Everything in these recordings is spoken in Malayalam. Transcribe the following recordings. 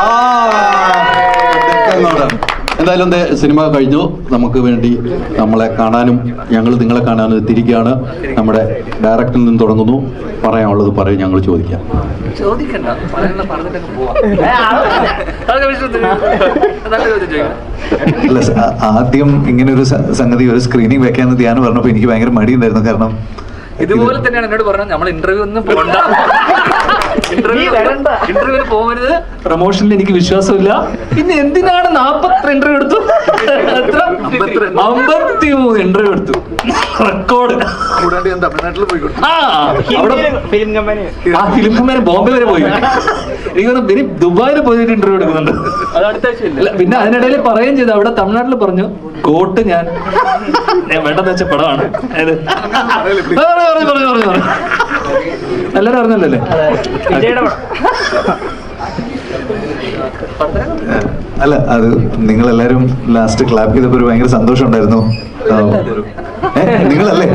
ആ, എന്തായാലും ദേ സിനിമ കഴിഞ്ഞു. നമുക്ക് വേണ്ടി നമ്മളെ കാണാനും ഞങ്ങൾ നിങ്ങളെ കാണാനും എത്തിയിരിക്കുകയാണ്. നമ്മുടെ ഡയറക്ടറിൽ നിന്ന് തുടങ്ങുന്നു. പറയാനുള്ളത് പറയും ഞങ്ങൾ ചോദിക്കാം. ചോദിക്കണ്ട. അല്ല ആദ്യം ഇങ്ങനെ ഒരു സംഗതി ഒരു സ്ക്രീനിങ് വെക്കാന്ന് ധ്യാനം പറഞ്ഞപ്പോൾ എനിക്ക് ഭയങ്കര മടിയുണ്ടായിരുന്നു. കാരണം ഇതുപോലെ തന്നെയാണ് എന്നോട് പറഞ്ഞത്. നമ്മൾ ഇന്റർവ്യൂ ഒന്നും പോകണ്ട ഇന്റർവ്യൂവിന് പോകരുത് പ്രൊമോഷനിൽ എനിക്ക് വിശ്വാസമില്ല. പിന്നെ എന്തിനാണ് നാപ്പത്തി ഇന്റർവ്യൂ എടുത്തു? അമ്പത്തി മൂന്ന് ഇന്റർവ്യൂ എടുത്തു. റെക്കോർഡ് കൂടാണ്ട് ഞാൻ തമിഴ്നാട്ടിൽ പോയിക്കോട്ടെ. ആ. അവിടെ ഫിലിം കമ്പനി ആ ഫിലിം കമ്പനി ബോംബെ വരെ പോയി. എനിക്ക് തോന്നുന്നു ഇനി ദുബായിൽ പോയിട്ട് ഇന്റർവ്യൂ എടുക്കുന്നുണ്ട്. ആഴ്ചയില്ല? പിന്നെ അതിനിടയിൽ പറയുകയും ചെയ്തു. അവിടെ തമിഴ്നാട്ടിൽ പറഞ്ഞു കോട്ട് ഞാൻ. ഞാൻ വേണ്ടെന്ന് വെച്ച പടമാണ്. പറഞ്ഞു, പറഞ്ഞു, പറഞ്ഞു. എല്ലാരും അറിഞ്ഞല്ലേ അല്ലേ അല്ല അത് നിങ്ങൾ എല്ലാരും ലാസ്റ്റ് ക്ലാപ്പ് ചെയ്തപ്പോ ഒരു ഭയങ്കര സന്തോഷം ഉണ്ടായിരുന്നു. നിങ്ങളല്ലേ?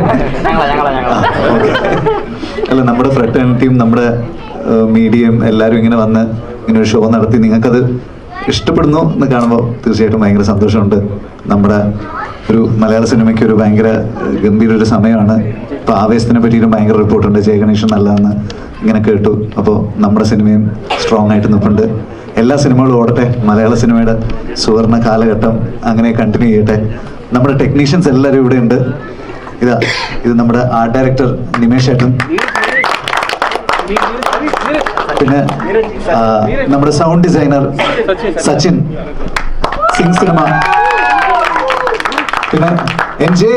ഞങ്ങളാ ഞങ്ങളാ ഞങ്ങളാ. ആ, okay. അല്ല നമ്മുടെ ഫ്രട്ടേണിറ്റിയും നമ്മുടെ മീഡിയയും എല്ലാരും ഇങ്ങനെ വന്ന് ഇങ്ങനെ ഒരു ഷോ നടത്തി. നിങ്ങൾക്കത് ഇഷ്ടപ്പെടുന്നു എന്ന് കാണുമ്പോൾ തീർച്ചയായിട്ടും ഭയങ്കര സന്തോഷമുണ്ട്. നമ്മുടെ ഒരു മലയാള സിനിമയ്ക്ക് ഒരു ഭയങ്കര ഗംഭീര ഒരു സമയമാണ്. ഇപ്പോൾ ആവേശത്തിനെ പറ്റിയിട്ടും ഭയങ്കര റിപ്പോർട്ടുണ്ട്. ജയ ഗണേഷൻ നല്ലതെന്ന് ഇങ്ങനെ കേട്ടു. അപ്പോൾ നമ്മുടെ സിനിമയും സ്ട്രോങ് ആയിട്ട് നിൽപ്പുണ്ട്. എല്ലാ സിനിമകളും ഓടട്ടെ. മലയാള സിനിമയുടെ സുവർണ കാലഘട്ടം അങ്ങനെ കണ്ടിന്യൂ ചെയ്യട്ടെ. നമ്മുടെ ടെക്നീഷ്യൻസ് എല്ലാവരും ഇവിടെ ഉണ്ട്. ഇതാ ഇത് നമ്മുടെ ആർട്ട് ഡയറക്ടർ നിമേഷ് ഏട്ടൻ. പിന്നെ ആ, നമ്മുടെ sound designer Sachin Singh cinema പിന്നെ എൻ ജെ.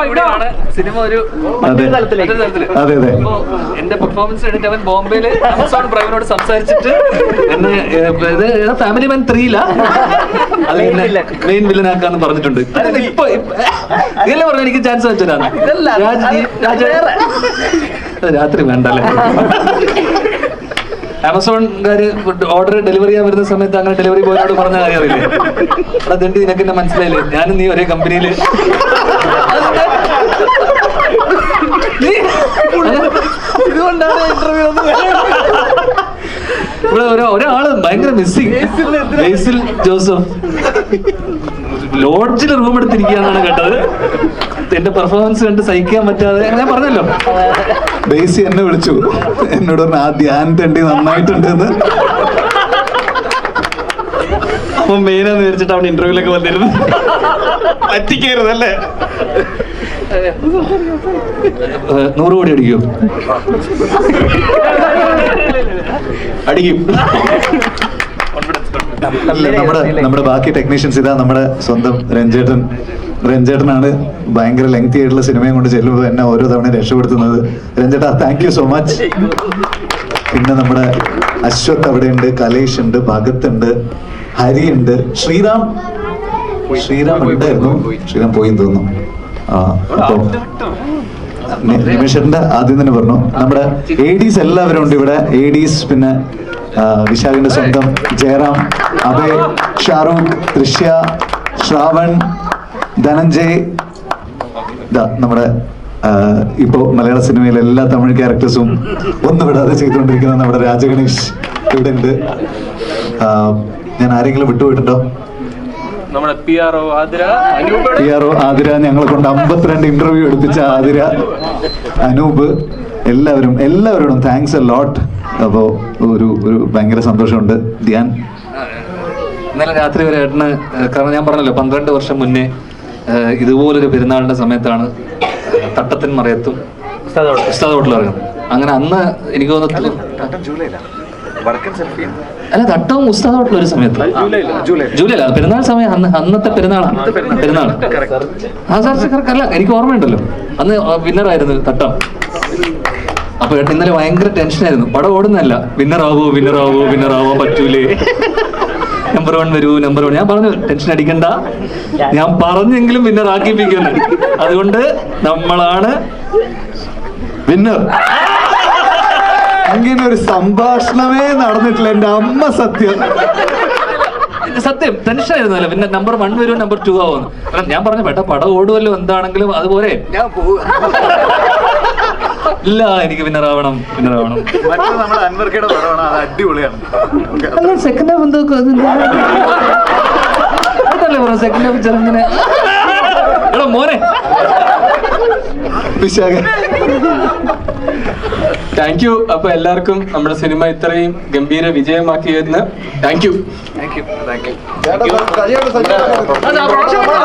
ഇവിടെയാണ് സിനിമ ഒരു അതെ. അതെ, എന്റെ പെർഫോമൻസ് കണ്ടിട്ട് അവൻ ബോംബെയിൽ ആമസോൺ പ്രൈമിനോട് സംസാരിച്ചിട്ട് എന്നെ ഫാമിലി മാൻ ത്രീയില മെയിൻ വില്ലനാക്കാന്ന് പറഞ്ഞിട്ടുണ്ട്. ഇപ്പൊ പറഞ്ഞു എനിക്ക് ചാൻസ് വെച്ചതാണ്. രാത്രി വേണ്ടല്ലേ ആമസോൺകാര് ഓർഡർ ഡെലിവറി ചെയ്യാൻ വരുന്ന സമയത്ത് അങ്ങനെ ഡെലിവറി ബോയോട് പറഞ്ഞ കാര്യം അറിയില്ലേ എടാ ദണ്ടി നിനക്ക് എന്നെ മനസ്സിലായില്ലേ? ഞാനും നീ ഒരേ കമ്പനിയിൽ ഇതുകൊണ്ടാണ് ഇന്റർവ്യൂ ഇവിടെ ഒരാ- ഒരാൾ ഭയങ്കര മിസ്സിംഗ് ജോസഫ്. ലോഡ്ജിൽ റൂം എടുത്തിരിക്കുകയാണ് കേട്ടത്. എന്റെ പെർഫോമൻസ് കണ്ട് സഹിക്കാൻ പറ്റാതെ ഞാൻ പറഞ്ഞല്ലോ. ബേസി എന്നെ വിളിച്ചു. എന്നോട് പറഞ്ഞു ആ ധ്യാൻ തണ്ടി നന്നായിട്ടുണ്ട് എന്ന്. അപ്പൊ മെയിനാന്ന് വിചാരിച്ചിട്ട് അവൻ ഇന്റർവ്യൂലൊക്കെ വന്നിരുന്നു. പറ്റിക്കരുതല്ലേ നൂറ് കോടി അടിക്കോ. അടിക്കും. നമ്മുടെ നമ്മുടെ ബാക്കി ടെക്നീഷ്യൻസ് ഇതാ നമ്മുടെ സ്വന്തം രഞ്ജേട്ടൻ. രഞ്ജേട്ടനാണ് ഭയങ്കര ലെങ്തി ആയിട്ടുള്ള സിനിമയും കൊണ്ട് ചെല്ലുമ്പോൾ എന്നെ ഓരോ തവണ രക്ഷപ്പെടുത്തുന്നത്. രഞ്ജേട്ടാ താങ്ക് യു സോ മച്ച് പിന്നെ നമ്മുടെ അശ്വത് അവിടെയുണ്ട് കലേഷ് ഉണ്ട് ഭഗത് ഉണ്ട് ഹരി ഉണ്ട് ശ്രീറാം ശ്രീറാം ഉണ്ടായിരുന്നു. ശ്രീറാം പോയി തോന്നുന്നു. ആ അപ്പോ നിമിഷന്റെ ആദ്യം തന്നെ പറഞ്ഞു. നമ്മുടെ എ ഡീസ് എല്ലാവരും ഉണ്ട് ഇവിടെ. എ ഡീസ് പിന്നെ വിശാഖിന്റെ സ്വന്തം ജയറാം അഭയ് ഷാറൂഖ് ദൃശ്യ ശ്രാവൺ ധനഞ്ജയ്. നമ്മുടെ ഇപ്പോ മലയാള സിനിമയിലെ എല്ലാ തമിഴ് ക്യാരക്ടേഴ്സും ഒന്നും വിടാതെ ചെയ്തുകൊണ്ടിരിക്കുന്ന നമ്മുടെ രാജഗണേഷ് ഇവിടെ ഉണ്ട്. ഞാൻ ആരെങ്കിലും വിട്ടുപോയിട്ടുണ്ടോ? നമ്മുടെ P R O Athira Anoop P R O Athira ഞങ്ങളെ കൊണ്ട് അമ്പത്തിരണ്ട് ഇന്റർവ്യൂ എടുപ്പിച്ച ആതിര അനൂപ് എല്ലാവരും എല്ലാവരോടും താങ്ക്സ് എ ലോട്ട് അപ്പോ ഒരു ഒരു ഭയങ്കര സന്തോഷമുണ്ട്. ധ്യാൻ. ഇന്നലെ രാത്രി വരെ ഏട്ടന് കാരണം ഞാൻ പറഞ്ഞല്ലോ പന്ത്രണ്ട് വർഷം മുന്നേ ഇതുപോലൊരു പെരുന്നാളിന്റെ സമയത്താണ് തട്ടത്തിൻ മറയത്തും ഉസ്താദ് ഇറങ്ങുന്നത്. അങ്ങനെ അന്ന് എനിക്ക് തോന്നുന്നു അല്ല തട്ടവും ഉസ്താദ് ഹോട്ടൽ ഒരു സമയത്ത്. ജൂലൈ ജൂലൈ അല്ല പെരുന്നാൾ സമയം അന്ന് അന്നത്തെ പെരുന്നാളാണ് പെരുന്നാൾ. ആ സാർ അല്ല എനിക്ക് ഓർമ്മയുണ്ടല്ലോ. അന്ന് വിന്നറായിരുന്നു തട്ടം. അപ്പൊ ഏട്ടൻ ഇന്നലെ ഭയങ്കര ടെൻഷനായിരുന്നു പടം ഓടുന്നല്ല വിന്നറാവോ വിന്നറാവോ വിന്നറാവോ പറ്റൂലേ. നമ്പർ വൺ വരൂ നമ്പർ വൺ ഞാൻ പറഞ്ഞു ടെൻഷൻ അടിക്കണ്ട. ഞാൻ പറഞ്ഞെങ്കിലും വിന്നർ ആക്കിപ്പിക്കുന്നു അതുകൊണ്ട് നമ്മളാണ് വിന്നർ അങ്ങനെ ഒരു സംഭാഷണമേ നടന്നിട്ടില്ല. എന്റെ അമ്മ സത്യം. ഇത് സത്യം ടെൻഷൻ ആയിരുന്നല്ലോ പിന്നെ നമ്പർ വൺ വരും നമ്പർ ടു ആവുമെന്ന് ഞാൻ പറഞ്ഞു പെട്ട പടം ഓടുമല്ലോ എന്താണെങ്കിലും അതുപോലെ. ഞാൻ പോവുക ഇല്ല എനിക്ക് വിന്നർ ആവണം വിന്നർ ആവണം മറ്റേ നമ്മുടെ അൻവർക്കയുടെ പടമാണ് അത് അടിപൊളിയാണ്. അല്ല സെക്കൻഡ് ഹാഫ് എന്തോ അതല്ലേ പറ സെക്കൻഡ് ഹാഫ് ചെറുങ്ങനെ. എടാ മോനെ. വിശാഖ താങ്ക് യു അപ്പൊ എല്ലാവർക്കും നമ്മുടെ സിനിമ ഇത്രയും ഗംഭീര വിജയമാക്കിയതിന് thank you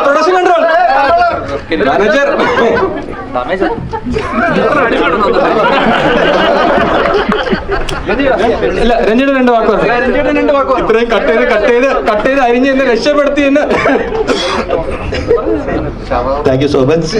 production control manager ഇല്ല രഞ്ജിയുടെ രണ്ട് വാക്ക് പറഞ്ഞു. ഇത്രയും കട്ട് ചെയ്ത് കട്ട് ചെയ്ത് കട്ട് ചെയ്ത് അരിഞ്ഞ് എന്നെ രക്ഷപ്പെടുത്തി എന്ന്. താങ്ക് യു സോ മച്ച്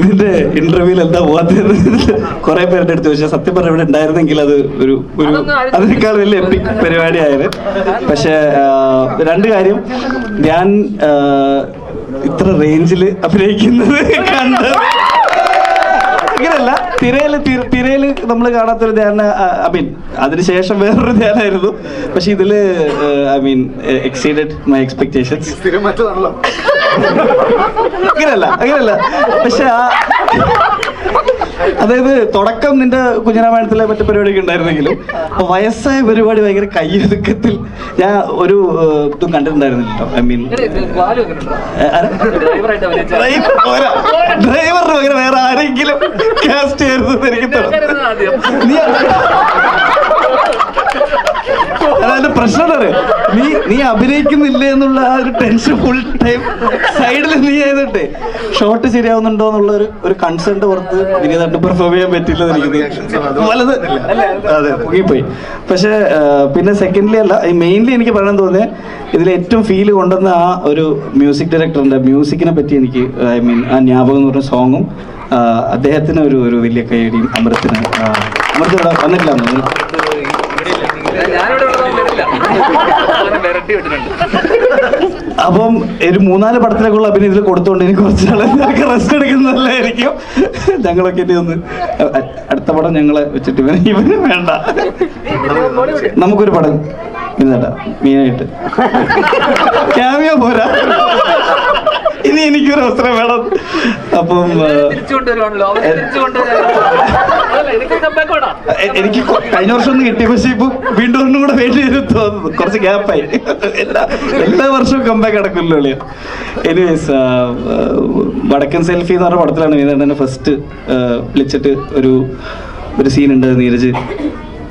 ഇതിന്റെ ഇന്റർവ്യൂവിൽ എന്താ പോകാത്തത് കുറെ പേരുടെ അടുത്ത് ചോദിച്ചാൽ സത്യം പറഞ്ഞ ഇവിടെ ഉണ്ടായിരുന്നെങ്കിൽ അത് ഒരു ഒരു അതിനേക്കാൾ വലിയ എപ്പിക് പരിപാടിയായത്. പക്ഷെ രണ്ട് കാര്യം. ഞാൻ ഇത്ര റേഞ്ചിൽ അഭിനയിക്കുന്നത് കണ്ടത്. ഇങ്ങനെയല്ല. തിരയിൽ തിര- തിരയിൽ നമ്മൾ കാണാത്തൊരു ധ്യാന ഐ മീൻ അതിനുശേഷം വേറൊരു ധ്യാനായിരുന്നു. പക്ഷെ ഇതിൽ I mean exceeded my expectations അങ്ങനെയല്ല അങ്ങനെയല്ല. പക്ഷെ ആ അതായത് തുടക്കം നിന്റെ കുഞ്ഞിരാമായണത്തിലെ മറ്റു പരിപാടിയൊക്കെ ഉണ്ടായിരുന്നെങ്കിലും അപ്പൊ വയസ്സായ പരിപാടി ഭയങ്കര കയ്യൊതുക്കത്തിൽ ഞാൻ ഒരു ഇതും കണ്ടിട്ടുണ്ടായിരുന്നില്ല ഐ മീൻ ഡ്രൈവറിന് പകരം വേറെ ആരെങ്കിലും കാസ്റ്റ് എനിക്ക് തോന്നുന്നു. അതായത് പ്രശ്നം എന്താ നീ നീ അഭിനയിക്കുന്നില്ല എന്നുള്ള ആ ഒരു ടെൻഷൻ ഫുൾ ടൈം സൈഡിൽ നീ ചെയ്തിട്ടേ. ഷോട്ട് ശരിയാവുന്നുണ്ടോ എന്നുള്ള ഒരു ഒരു കൺസേൺ പുറത്ത് വിനീതായിട്ട് പെർഫോം ചെയ്യാൻ പറ്റില്ല എനിക്ക് വലത്. അതെ മുങ്ങിപ്പോയി. പക്ഷെ പിന്നെ സെക്കൻഡ്ലി അല്ല മെയിൻലി എനിക്ക് പറയാൻ തോന്നിയത് ഇതിൽ ഏറ്റവും ഫീൽ കൊണ്ടുവന്ന ആ ഒരു മ്യൂസിക് ഡയറക്ടറിന്റെ മ്യൂസിക്കിനെ പറ്റി എനിക്ക് ഐ മീൻ ആ ജ്ഞാപകം എന്ന് പറഞ്ഞ സോങ്ങും അദ്ദേഹത്തിന് ഒരു ഒരു വലിയ കൈയടിയും അമൃത്തിന് ആ, അമൃത് ഇവിടെ വന്നിട്ടില്ല. അപ്പം ഒരു മൂന്നാൽ പടത്തിലേക്കുള്ള അഭിനയം ഇതിൽ കൊടുത്തോണ്ട് ഇനി കുറച്ച് നാളെ റെസ്റ്റ് എടുക്കുന്നതല്ലായിരിക്കും. ഞങ്ങളൊക്കെ ഇനി ഒന്ന് അടുത്ത പടം ഞങ്ങളെ വെച്ചിട്ട് വേണ്ട. നമുക്കൊരു പടം ഇന്നേട്ടാ മെയിനായിട്ട്. ക്യാമിയോ പോരാ? ഇനി എനിക്കൊരു അവസരം വേണം. അപ്പം എനിക്ക് കഴിഞ്ഞ വർഷം ഒന്ന് കിട്ടിയ പക്ഷെ ഇപ്പൊ വീണ്ടും ഒന്നും കൂടെ വേണ്ടി വരും തോന്നുന്നു കുറച്ച് ഗ്യാപ്പായി എല്ലാ എല്ലാ വർഷവും കമ്പാക്ക് അടക്കുമല്ലോ അളിയ. എനിവേസ് വടക്കൻ സെൽഫി എന്ന് പറഞ്ഞ പടത്തിലാണ് വീണ്ടും ഫസ്റ്റ് വിളിച്ചിട്ട് ഒരു ഒരു സീൻ ഉണ്ട് നീരജ്.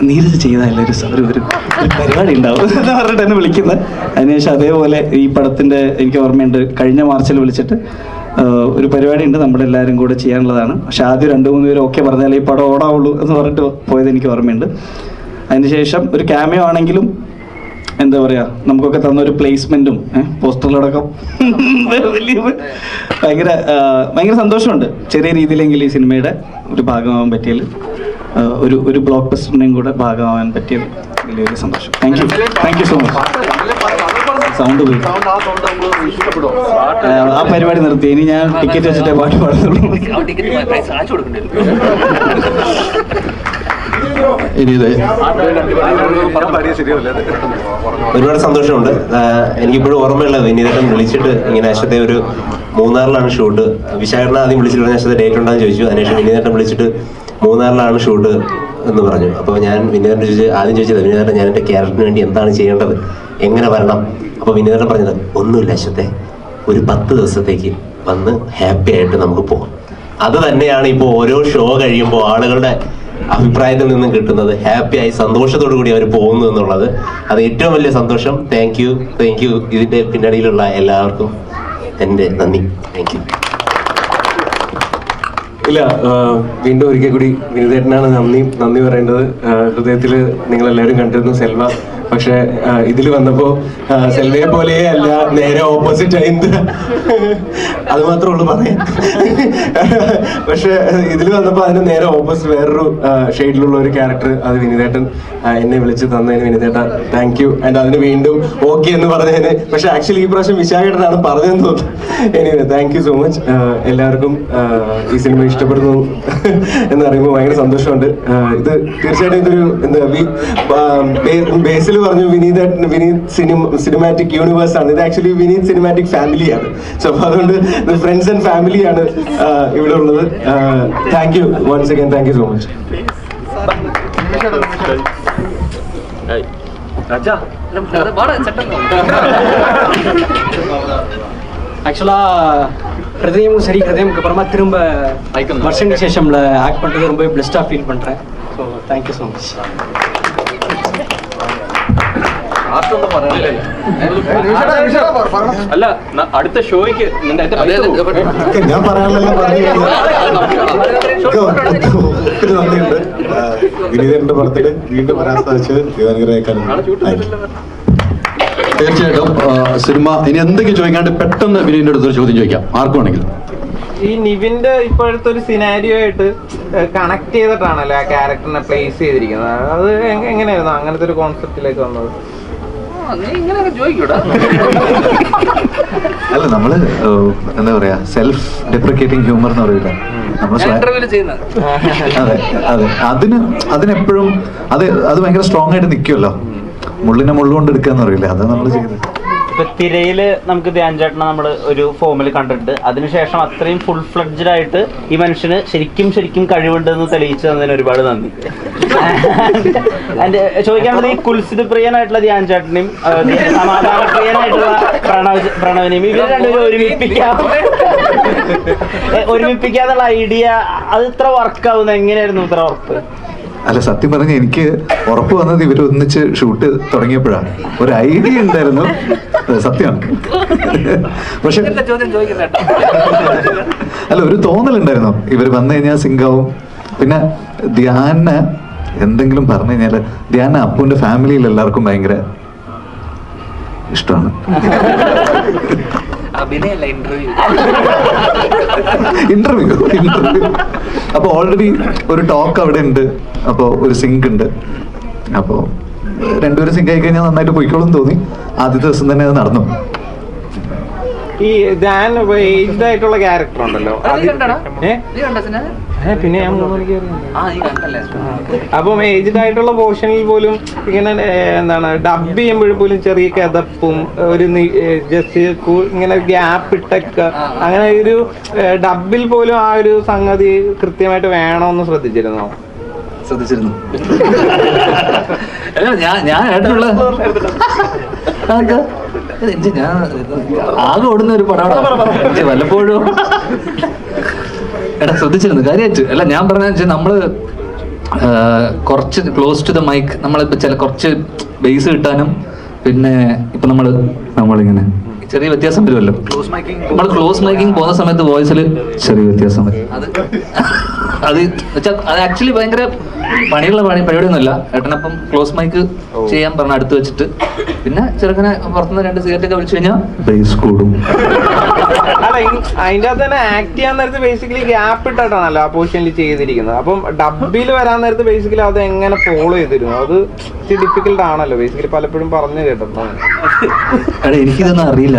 നീരജ് ചെയ്താലേ ഒരു ഒരു പരിപാടി ഉണ്ടാവും എന്ന് പറഞ്ഞിട്ട് എന്നെ വിളിക്കുന്നത് അതിനുശേഷം അതേപോലെ ഈ പടത്തിന്റെ എനിക്ക് ഓർമ്മയുണ്ട്. കഴിഞ്ഞ മാർച്ചിൽ വിളിച്ചിട്ട് ഒരു പരിപാടി ഉണ്ട് നമ്മുടെ എല്ലാവരും കൂടെ ചെയ്യാനുള്ളതാണ്. പക്ഷെ ആദ്യം രണ്ട് മൂന്ന് പേര് ഓക്കെ പറഞ്ഞാലേ ഈ പടം ഓടാവുള്ളൂ എന്ന് പറഞ്ഞിട്ട് പോയത് എനിക്ക് ഓർമ്മയുണ്ട്. അതിനുശേഷം ഒരു ക്യാമിയോ ആണെങ്കിലും എന്താ പറയാ നമുക്കൊക്കെ തന്ന ഒരു പ്ലേസ്മെന്റും പോസ്റ്ററിലടക്കം. വലിയ ഭയങ്കര ഭയങ്കര സന്തോഷമുണ്ട്. ചെറിയ രീതിയിലെങ്കിലും ഈ സിനിമയുടെ ഒരു ഭാഗമാവാൻ പറ്റിയതിൽ ആഹ് ഒരു ഒരു ബ്ലോക്ക് ബസ്റ്ററിന്റെയും കൂടെ ഭാഗമാവാൻ പറ്റിയ വലിയ വലിയ സന്തോഷം thank you thank you so much sound ആ പരിപാടി നിർത്തി. ഇനി ഞാൻ ടിക്കറ്റ് വെച്ചിട്ടേ പാട്ട് ഇത് ഒരുപാട് സന്തോഷമുണ്ട്. എനിക്കിപ്പോഴും ഓർമ്മയുള്ളത് വിനീതട്ടൻ വിളിച്ചിട്ട് ഇങ്ങനെ അശ്വത്തെ ഒരു മൂന്നാറിലാണ് ഷൂട്ട്. വിശാഖരണ ആദ്യം വിളിച്ചിട്ട് പറഞ്ഞ ഡേറ്റ് ഉണ്ടെന്ന് ചോദിച്ചു. അതിനുശേഷം വിനീതട്ടൻ വിളിച്ചിട്ട് മൂന്നാറിലാണ് ഷൂട്ട് എന്ന് പറഞ്ഞു. അപ്പോൾ ഞാൻ വിനോദ ചോദിച്ചു ആദ്യം ചോദിച്ചത് വിനോദ ഞാൻ എന്റെ ക്യാരക്ടറിന് വേണ്ടി എന്താണ് ചെയ്യേണ്ടത്? എങ്ങനെ വരണം? അപ്പോൾ വിനോദ പറഞ്ഞത് ഒന്നുമില്ല അശ്വത്തെ ഒരു പത്ത് ദിവസത്തേക്ക് വന്ന് ഹാപ്പി ആയിട്ട് നമുക്ക് പോകാം അത് തന്നെയാണ് ഇപ്പോൾ ഓരോ ഷോ കഴിയുമ്പോൾ ആളുകളുടെ അഭിപ്രായത്തിൽ നിന്നും കിട്ടുന്നത്. ഹാപ്പിയായി സന്തോഷത്തോടു കൂടി അവർ പോകുന്നു എന്നുള്ളത്. അത് ഏറ്റവും വലിയ സന്തോഷം. താങ്ക് യു താങ്ക് യു ഇതിന്റെ പിന്നണിയിലുള്ള എല്ലാവർക്കും എന്റെ നന്ദി. താങ്ക് യു ഇല്ല വീണ്ടും ഒരിക്കൽ കൂടി വിനിതേട്ടനാണ് നന്ദി നന്ദി പറയേണ്ടത്. ഹൃദയത്തിൽ നിങ്ങൾ എല്ലാവരും കണ്ടിരുന്നു സെൽവ. പക്ഷെ ഇതിൽ വന്നപ്പോ സെൽവയെ പോലെയേ അല്ല നേരെ ഓപ്പോസിറ്റ് ആയി അത് മാത്രമേ ഉള്ളൂ പറയാൻ. പക്ഷെ ഇതിൽ വന്നപ്പോ അതിന് നേരെ ഓപ്പോസിറ്റ് വേറൊരു ഷെയ്ഡിലുള്ള ഒരു ക്യാരക്ടർ അത് വിനിതേട്ടൻ എന്നെ വിളിച്ച് തന്നതിന് വിനിതേട്ടാ താങ്ക് യു ആൻഡ് അതിന് വീണ്ടും ഓക്കെ എന്ന് പറഞ്ഞതിന് പക്ഷെ ആക്ച്വലി ഈ പ്രാവശ്യം വിശാഖേട്ടനാണ് പറഞ്ഞതെന്ന് തോന്നുന്നു. Anyway thank you so much എല്ലാവർക്കും ഈ സിനിമ ഇഷ്ടപ്പെടുന്നു എന്ന് പറയുമ്പോൾ ഭയങ്കര സന്തോഷമുണ്ട്. ഇത് തീർച്ചയായിട്ടും ഇതൊരു എന്താ ബേസിൽ പറഞ്ഞു Vineeth Vineeth cinema cinematic universe ആണ് ഇത് ആക്ച്വലി വിനീത് സിനിമാറ്റിക് ഫാമിലിയാണ് സോ അപ്പൊ അതുകൊണ്ട് ഫ്രണ്ട്സ് ആൻഡ് ഫാമിലിയാണ് ഇവിടെ ഉള്ളത് thank you once again thank you so much ஆக்சுவலா ஹிருதயமும் சரி ஹிருதயமுக்கு அப்புறமா திரும்ப வருஷங்களுக்கு சேஷம்ல ஆக்ட் பண்ணுறது ரொம்ப பெஸ்ட்டாக ஃபீல் பண்ணுறேன் ஸோ தேங்க்யூ ஸோ மச் അല്ല അടുത്ത ഷോയ്ക്ക്. ഞാൻ പറയാനുള്ളതെല്ലാം പറഞ്ഞു കഴിഞ്ഞു. ഒത്തിരി നന്ദിയുണ്ട്. ആ, പടത്തിൽ വീണ്ടും വരാൻ സാധിച്ചത് തീർച്ചയായിട്ടും സിനിമ ഇനി എന്തെങ്കിലും ചോദിക്കാണ്ട് പെട്ടെന്ന് വിനീന്റെ അടുത്തൊരു ചോദ്യം ചോദിക്കാം. ആർക്കും ആണെങ്കിൽ ഈ നിവിന്റെ ഇപ്പോഴത്തെ ഒരു സിനാരിയോ ആയിട്ട് കണക്ട് ചെയ്തിട്ടാണല്ലോ ആ ക്യാരക്ടറിനെ പ്ലേസ് ചെയ്തിരിക്കുന്നത്? അത് എങ്ങനെയായിരുന്നു അങ്ങനത്തെ ഒരു കോൺസെപ്റ്റിലേക്ക് വന്നത്? അല്ല നമ്മൾ എന്താ പറയാ സെൽഫ് ഡെപ്രിക്കേറ്റിംഗ് ഹ്യൂമർ എന്ന് പറയില്ല ചെയ്യുന്നത്. അതെ അതെ. അതിന് അതിനെപ്പോഴും അത് അത് ഭയങ്കര സ്ട്രോങ് ആയിട്ട് നിൽക്കുമല്ലോ മുള്ളിനെ മുള്ളുകൊണ്ട് എടുക്കാന്ന് പറയില്ല? അത് നമ്മൾ ചെയ്തത് ഇപ്പൊ തിരയിൽ നമുക്ക് ധ്യാൻ ചേട്ടനെ നമ്മൾ ഒരു ഫോമിൽ കണ്ടിട്ടുണ്ട്. അതിനുശേഷം അത്രയും ഫുൾ ഫ്ലഡ്ജഡ് ആയിട്ട് ഈ മനുഷ്യന് ശരിക്കും ശരിക്കും കഴിവുണ്ടെന്ന് തെളിയിച്ചു തന്നതിന് ഒരുപാട് നന്ദി. എന്റെ ചോദിക്കാനുള്ളത് ഈ കുൽസിത് പ്രിയനായിട്ടുള്ള ധ്യാൻ ചേട്ടനെയും ആ, സമാധാന പ്രിയനായിട്ടുള്ള പ്രണവ് പ്രണവിനെയും ഇവരെ രണ്ടുപേരും ഒരുമിപ്പിക്കാം. ഒരുമിപ്പിക്കാന്നുള്ള ഐഡിയ അത് ഇത്ര വർക്ക് ആവുന്നത് എങ്ങനെയായിരുന്നു ഇത്ര ഉറപ്പ് അല്ല സത്യം പറഞ്ഞ എനിക്ക് ഉറപ്പ് വന്നത് ഇവർ ഒന്നിച്ച് ഷൂട്ട് തുടങ്ങിയപ്പോഴാണ്. ഒരു ഐഡിയ ഉണ്ടായിരുന്നു. സത്യമാണ്. പക്ഷെ അല്ല ഒരു തോന്നലുണ്ടായിരുന്നു ഇവർ വന്നു കഴിഞ്ഞാൽ സിംഗാവും പിന്നെ ധ്യാന എന്തെങ്കിലും പറഞ്ഞു കഴിഞ്ഞാൽ ധ്യാന അപ്പുവിന്റെ ഫാമിലിയിൽ എല്ലാവർക്കും ഭയങ്കര ഇഷ്ടമാണ്. ഇന്റർവ്യൂ ഇന്റർവ്യൂ അപ്പൊ ഓൾറെഡി ഒരു ടോക്ക് അവിടെ ഉണ്ട്. അപ്പൊ ഒരു സിങ്ക് ഉണ്ട്. അപ്പോ രണ്ടുപേരും സിങ്ക് ആയി കഴിഞ്ഞാൽ നന്നായിട്ട് പോയിക്കോളും തോന്നി. ആദ്യ ദിവസം തന്നെ അത് നടന്നു. ഈ ഞാൻ ഏജ്ഡ് ആയിട്ടുള്ള ക്യാരക്ടർ ഉണ്ടല്ലോ. പിന്നെ ഞാൻ മൂന്ന് മണിക്ക് അപ്പം ഏജ്ഡ് ആയിട്ടുള്ള പോർഷനിൽ പോലും ഇങ്ങനെ എന്താണ് ഡബ് ചെയ്യുമ്പോഴും പോലും ചെറിയ കഥപ്പും ഒരു ജസ്റ്റ് ഇങ്ങനെ ഗ്യാപ്പ് ഇട്ടക്ക അങ്ങനെ ഒരു ഡബിൽ പോലും ആ ഒരു സംഗതി കൃത്യമായിട്ട് വേണമെന്ന് ശ്രദ്ധിച്ചിരുന്നോ? ശ്രദ്ധിച്ചിരുന്നു. അല്ല ഞാൻ ഞാൻ എനിക്ക് ഞാൻ ആകെ ഓടുന്ന ഒരു പടമാണ് വല്ലപ്പോഴും. എടാ ശ്രദ്ധിച്ചിരുന്നു കാര്യമായിട്ട്. അല്ല ഞാൻ പറഞ്ഞ വെച്ചാൽ നമ്മൾ കുറച്ച് ക്ലോസ് ടു ദ മൈക്ക് നമ്മളിപ്പോ ചില കുറച്ച് ബേസ് കിട്ടാനും പിന്നെ ഇപ്പൊ നമ്മൾ നമ്മളിങ്ങനെ ചെറിയ വ്യത്യാസം വരുമല്ലോ. നമ്മൾ ക്ലോസ് മൈക്കിംഗ് പോകുന്ന സമയത്ത് വോയിസിൽ ചെറിയ വ്യത്യാസം വരും. അത് അത് ആക്ച്വലി ഭയങ്കര പണിയുള്ള പണി പരിപാടിയൊന്നുമല്ല. ഏട്ടനപ്പം ക്ലോസ് മൈക്ക് ചെയ്യാൻ പറഞ്ഞ അടുത്ത് വെച്ചിട്ട്. പിന്നെ ചെറുക്കനെ പുറത്തുനിന്ന് രണ്ട് സിഗരറ്റ് ഒക്കെ വിളിച്ചു കഴിഞ്ഞാൽ ബേസ് കൂടും. അല്ല ഈ- അതിന്റെ അകത്ത് തന്നെ ആക്ട് ചെയ്യാൻ നേരത്ത് ബേസിക്കലി ഗ്യാപ്പ് ഇട്ടിട്ടാണല്ലോ ആ പൊസിഷനിൽ ചെയ്തിരിക്കുന്നത്. അപ്പം ഡബിൽ വരാൻ നേരത്ത് ബേസിക്കലി അത് എങ്ങനെ ഫോളോ ചെയ്തിരുന്നു? അത് ഇച്ചിരി ഡിഫിക്കൽട്ട് ആണല്ലോ. ബേസിക്കലി പലപ്പോഴും പറഞ്ഞു കേട്ടിട്ടുണ്ട്. എടാ എനിക്കിതൊന്നും അറിയില്ല.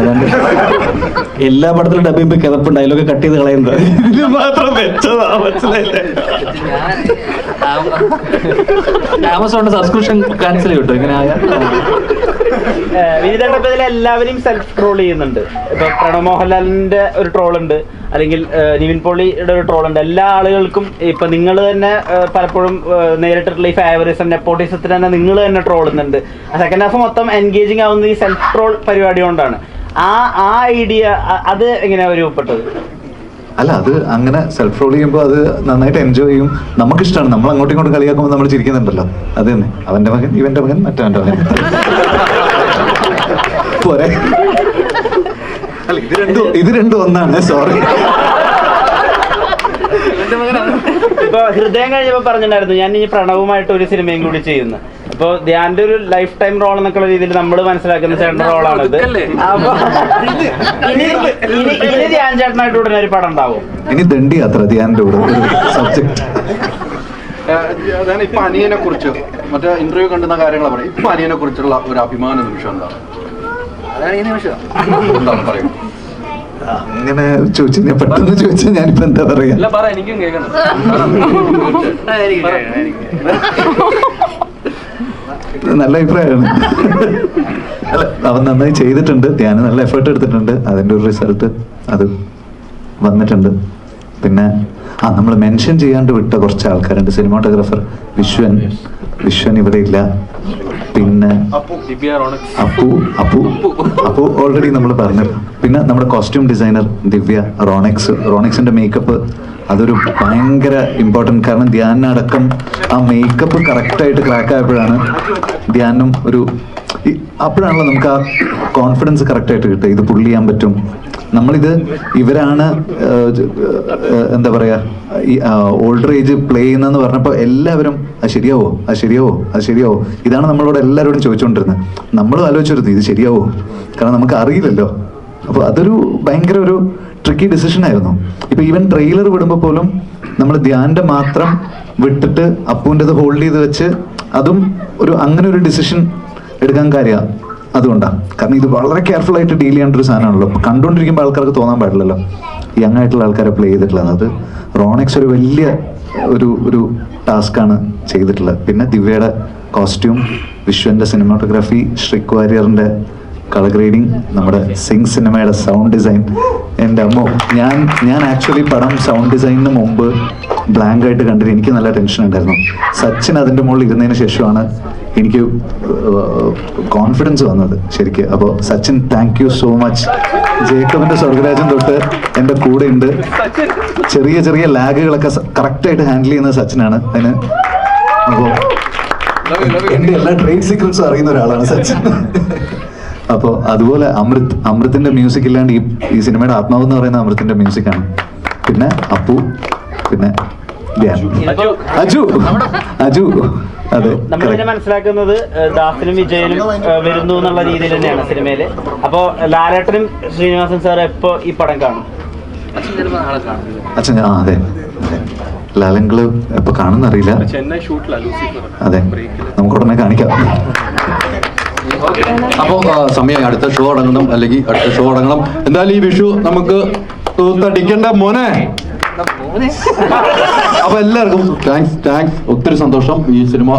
എല്ലാ പടത്തിലും ഡബ് ചെയ്യുമ്പോൾ കിതപ്പ് ഡയലോഗ് കട്ട് ചെയ്ത് കളയുന്നത്. ഇതിൽ മാത്രം വെച്ചതാ മനസ്സിലായില്ലേ ആമസോണിന്റെ സബ്സ്ക്രിപ്ഷൻ ക്യാൻസൽ ചെയ്യട്ടോ ഇങ്ങനെ ആയാ. വിനീതേട്ട ഇതിൽ എല്ലാവരെയും സെൽഫ് ട്രോൾ ചെയ്യുന്നുണ്ട്. ഇപ്പൊ പ്രണവ് മോഹൻലാലിന്റെ ഒരു ട്രോൾ ഉണ്ട് അല്ലെങ്കിൽ നിവിൻ പോളിയുടെ ഒരു ട്രോൾ ഉണ്ട്. എല്ലാ ആളുകൾക്കും ഇപ്പൊ നിങ്ങൾ തന്നെ പലപ്പോഴും നേരിട്ടിട്ടുള്ള ഈ ഫേവറിസം നെപ്പോട്ടിസത്തിന് തന്നെ നിങ്ങൾ തന്നെ ട്രോളുന്നുണ്ട് സെക്കൻഡ് ഹാഫ് മൊത്തം എൻഗേജിങ് ആവുന്ന ഈ സെൽഫ് ട്രോൾ പരിപാടി കൊണ്ടാണ്. ആ ആ ഐഡിയ അത് എങ്ങനെയാ രൂപപ്പെട്ടത്? അല്ല അത് അങ്ങനെ സെൽഫ് റോൾ ചെയ്യുമ്പോൾ അത് നന്നായിട്ട് എൻജോയ് ചെയ്യും. നമുക്കിഷ്ടമാണ് നമ്മൾ അങ്ങോട്ടും ഇങ്ങോട്ടും കളിയാക്കുമ്പോൾ നമ്മൾ ചിരിക്കുന്നുണ്ടല്ലോ. അത് തന്നെ. അവന്റെ മകൻ ഇവന്റെ മകൻ മറ്റവന്റെ മകൻ. പോരെ. ഇത് രണ്ടും ഇത് രണ്ടും ഒന്നാണ്. സോറി ഇപ്പൊ ഹൃദയം കഴിഞ്ഞപ്പോ പറഞ്ഞിട്ടുണ്ടായിരുന്നു ഞാൻ ഇനി പ്രണവുമായിട്ട് ഒരു സിനിമയും കൂടി ചെയ്യുന്നു. അപ്പൊ ധ്യാന്റെ ഒരു ലൈഫ് ടൈം റോൾ എന്നൊക്കെയുള്ള രീതിയിൽ നമ്മൾ മനസ്സിലാക്കുന്ന ചേട്ടന്റെ റോളാണ് ഇത്? അപ്പൊ ഇനി ഇനി- ഇനി ധ്യാൻ ചേട്ടനായിട്ട് ഉടനെ ഒരു പടം ഉണ്ടാവും. ഇനി ദണ്ഡി യാത്ര ധ്യാനിന്റെ കൂടെ ഒരു സബ്ജക്ട് അതാണ് ഇപ്പൊ അനിയനെ കുറിച്ച് മറ്റേ ഇന്റർവ്യൂ കണ്ടുന്ന കാര്യങ്ങൾ പറയും. ഇപ്പൊ അനിയനെ കുറിച്ചുള്ള ഒരു അഭിമാന നിമിഷം എന്താണ് അതാണ് ഈ നിമിഷം. എന്താണ് പറയും? അങ്ങനെ ചോദിച്ചു ഞാൻ പെട്ടെന്ന് ചോദിച്ചാൽ ഞാനിപ്പോ എന്താ പറയാ? അല്ല പറ എനിക്കും കേൾക്കണം. നല്ല അഭിപ്രായമാണ്. അല്ല അവൻ നന്നായി ചെയ്തിട്ടുണ്ട്. ധ്യാനം നല്ല എഫേർട്ട് എടുത്തിട്ടുണ്ട്. അതിന്റെ ഒരു റിസൾട്ട് അത് വന്നിട്ടുണ്ട്. പിന്നെ ആ നമ്മൾ മെൻഷൻ ചെയ്യാണ്ട് വിട്ട കുറച്ച് ആൾക്കാരുണ്ട്. സിനിമാട്ടോഗ്രാഫർ വിശ്വൻ. വിശ്വൻ ഇവിടെ ഇല്ല. പിന്നെ അപ്പു അപ്പു അപ്പു ഓൾറെഡി നമ്മൾ പറഞ്ഞു പിന്നെ നമ്മുടെ കോസ്റ്റ്യൂം ഡിസൈനർ ദിവ്യ റോണിക്സ്. റോണിക്സിന്റെ മേക്കപ്പ് അതൊരു ഭയങ്കര ഇമ്പോർട്ടന്റ് കാരണം ധ്യാനടക്കം ആ മേക്കപ്പ് കറക്റ്റായിട്ട് ക്രാക്ക് ആയപ്പോഴാണ് ധ്യാനം ഒരു അപ്പോഴാണല്ലോ നമുക്ക് ആ കോൺഫിഡൻസ് കറക്റ്റായിട്ട് കിട്ടുക. ഇത് പുള്ളി ചെയ്യാൻ പറ്റും. നമ്മളിത് ഇവരാണ് എന്താ പറയുക ഈ ഓൾഡർ ഏജ് പ്ലേ ചെയ്യുന്നതെന്ന് പറഞ്ഞപ്പോൾ എല്ലാവരും അത് ശരിയാവോ? അത് ശരിയാവോ? അത് ശരിയാവോ? ഇതാണ് നമ്മളോട് എല്ലാവരോടും ചോദിച്ചുകൊണ്ടിരുന്നത് നമ്മളും ആലോചിച്ചിരുന്നു ഇത് ശരിയാവോ? കാരണം നമുക്ക് അറിയില്ലല്ലോ. അപ്പോൾ അതൊരു ഭയങ്കര ഒരു ട്രിക്കി ഡിസിഷൻ ആയിരുന്നു. ഇപ്പൊ ഈവൻ ട്രെയിലർ വിടുമ്പോൾ പോലും നമ്മൾ ധ്യാന്റെ മാത്രം വിട്ടിട്ട് അപ്പുവിന്റെത് ഹോൾഡ് ചെയ്ത് വെച്ച് അതും ഒരു അങ്ങനെ ഒരു ഡിസിഷൻ എടുക്കാൻ കാര്യമാണ് അതുകൊണ്ടാണ് കാരണം ഇത് വളരെ കെയർഫുൾ ആയിട്ട് ഡീൽ ചെയ്യേണ്ട ഒരു സാധനമാണല്ലോ. കണ്ടുകൊണ്ടിരിക്കുമ്പോൾ ആൾക്കാർക്ക് തോന്നാൻ പാടില്ലല്ലോ. യങ് ആയിട്ടുള്ള ആൾക്കാരെ പ്ലേ ചെയ്തിട്ടുള്ളത്. അത് റോണക്സ് ഒരു വലിയ ഒരു ഒരു ടാസ്ക്കാണ് ചെയ്തിട്ടുള്ളത്. പിന്നെ ദിവ്യയുടെ കോസ്റ്റ്യൂം വിശ്വന്റെ സിനിമാറ്റോഗ്രാഫി ശ്രീക് വാര്യറിന്റെ കളർ ഗ്രേഡിങ് നമ്മുടെ സിംഗ് സിനിമയുടെ സൗണ്ട് ഡിസൈൻ എന്റെ അമ്മ ഞാൻ ഞാൻ ആക്ച്വലി പടം സൗണ്ട് ഡിസൈനിന് മുമ്പ് ബ്ലാങ്ക് ആയിട്ട് കണ്ടിട്ട് എനിക്ക് നല്ല ടെൻഷൻ ഉണ്ടായിരുന്നു. സച്ചിൻ അതിന്റെ മുകളിൽ ഇരുന്നതിന് ശേഷമാണ് എനിക്ക് കോൺഫിഡൻസ് വന്നത് ശരിക്ക്. അപ്പോൾ Sachin thank you so much ജേക്കബിന്റെ സ്വർഗരാജൻ തൊട്ട് എന്റെ കൂടെ ഉണ്ട്. ചെറിയ ചെറിയ ലാഗുകളൊക്കെ കറക്റ്റായിട്ട് ഹാൻഡിൽ ചെയ്യുന്ന സച്ചിനാണ് അതിന്. അപ്പോൾ എന്റെ എല്ലാ ട്രെയിൻ സീക്വൻസും അറിയുന്ന ഒരാളാണ് സച്ചിൻ. അപ്പോൾ അതുപോലെ അമൃത് അമൃത്തിന്റെ മ്യൂസിക് ഇല്ലാണ്ട് ഈ ഈ സിനിമയുടെ ആത്മാവ് എന്ന് പറയുന്ന അമൃത്തിന്റെ മ്യൂസിക് ആണ്. പിന്നെ അപ്പു പിന്നെ അജു. അജു. അതെ നമ്മൾ പിന്നെ മനസ്സിലാക്കുന്നത് ദാസിനും വിജയനും വരുന്നു എന്നുള്ള രീതിയിൽ തന്നെയാണ് സിനിമയിൽ. അപ്പോ ലാലേട്ടനും ശ്രീനിവാസൻ സാർ എപ്പോ ഈ പടം കാണും? അച്ഛൻ ആ അതെ. ലാലങ്ങൾ ലാലങ്കൾ കാണുന്നറിയില്ല. കാണുന്ന അറിയില്ല ചെന്നൈ ഷൂട്ടിലാ ലൂസിഫർ. അതെ. നമുക്ക് ഉടനെ കാണിക്കാം. അപ്പോൾ സമയം അടുത്ത ഷോ അടങ്ങണം അല്ലെങ്കിൽ അടുത്ത ഷോ അടങ്ങണം. എന്തായാലും ഈ വിഷു നമുക്ക് തൂത്തടിക്കണ്ട മോനെ. അപ്പൊ എല്ലാവർക്കും താങ്ക്സ് താങ്ക്സ് ഒത്തിരി സന്തോഷം. ഈ സിനിമ